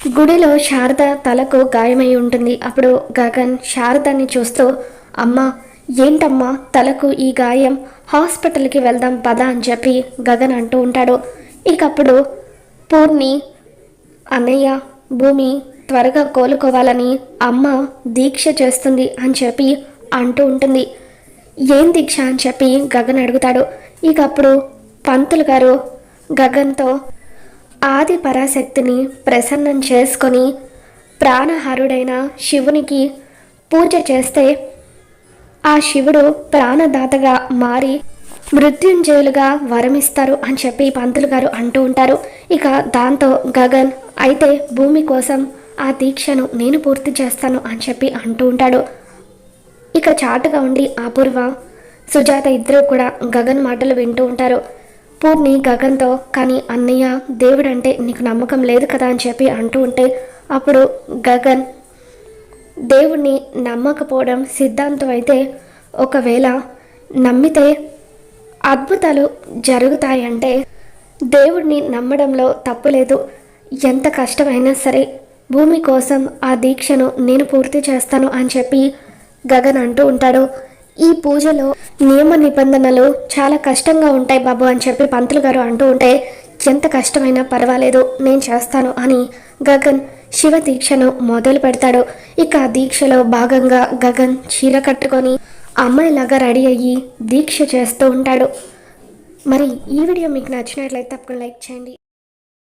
గుడిలో శారద తలకు గాయమై ఉంటుంది. అప్పుడు గగన్ శారదని చూస్తూ అమ్మా ఏంటమ్మా తలకు ఈ గాయం? హాస్పిటల్కి వెళ్దాం పద అని చెప్పి గగన్ అంటూ ఉంటాడు. ఇకప్పుడు పూర్ణి అన్నయ్య భూమి త్వరగా కోలుకోవాలని అమ్మ దీక్ష చేస్తుంది అని చెప్పి అంటూ ఉంటుంది. ఏం దీక్ష? అని చెప్పి గగన్ అడుగుతాడు. ఇకప్పుడు పంతులు గారు గగన్తో ఆది పరాశక్తిని ప్రసన్నం చేసుకొని ప్రాణహరుడైన శివునికి పూజ చేస్తే ఆ శివుడు ప్రాణదాతగా మారి మృత్యుంజయులుగా వరమిస్తారు అని చెప్పి పంతులు గారు అంటూ ఉంటారు. ఇక దాంతో గగన్ అయితే భూమి కోసం ఆ దీక్షను నేను పూర్తి చేస్తాను అని చెప్పి అంటూ ఉంటాడు. ఇక చాటుగా ఉండి అపూర్వ సుజాత ఇద్దరు కూడా గగన్ మాటలు వింటూ ఉంటారు. పూర్ణి గగన్తో కానీ అన్నయ్య దేవుడంటే నీకు నమ్మకం లేదు కదా అని చెప్పి అంటూ ఉంటే అప్పుడు గగన్ దేవుణ్ణి నమ్మకపోవడం సిద్ధాంతం అయితే ఒకవేళ నమ్మితే అద్భుతాలు జరుగుతాయంటే దేవుడిని నమ్మడంలో తప్పులేదు ఎంత కష్టమైనా సరే భూమి కోసం ఆ దీక్షను నేను పూర్తి చేస్తాను అని చెప్పి గగన్ అంటూ ఉంటాడు. ఈ పూజలో నియమ నిబంధనలు చాలా కష్టంగా ఉంటాయి బాబు అని చెప్పి పంతులు గారు అంటూ ఉంటే ఎంత కష్టమైనా పర్వాలేదు నేను చేస్తాను అని గగన్ శివ దీక్షను మొదలు పెడతాడు. ఇక దీక్షలో భాగంగా గగన్ చీర కట్టుకొని అమ్మాయిలాగా రెడీ అయ్యి దీక్ష చేస్తూ ఉంటాడు. మరి ఈ వీడియో మీకు నచ్చినట్లయితే తప్పకుండా లైక్ చేయండి.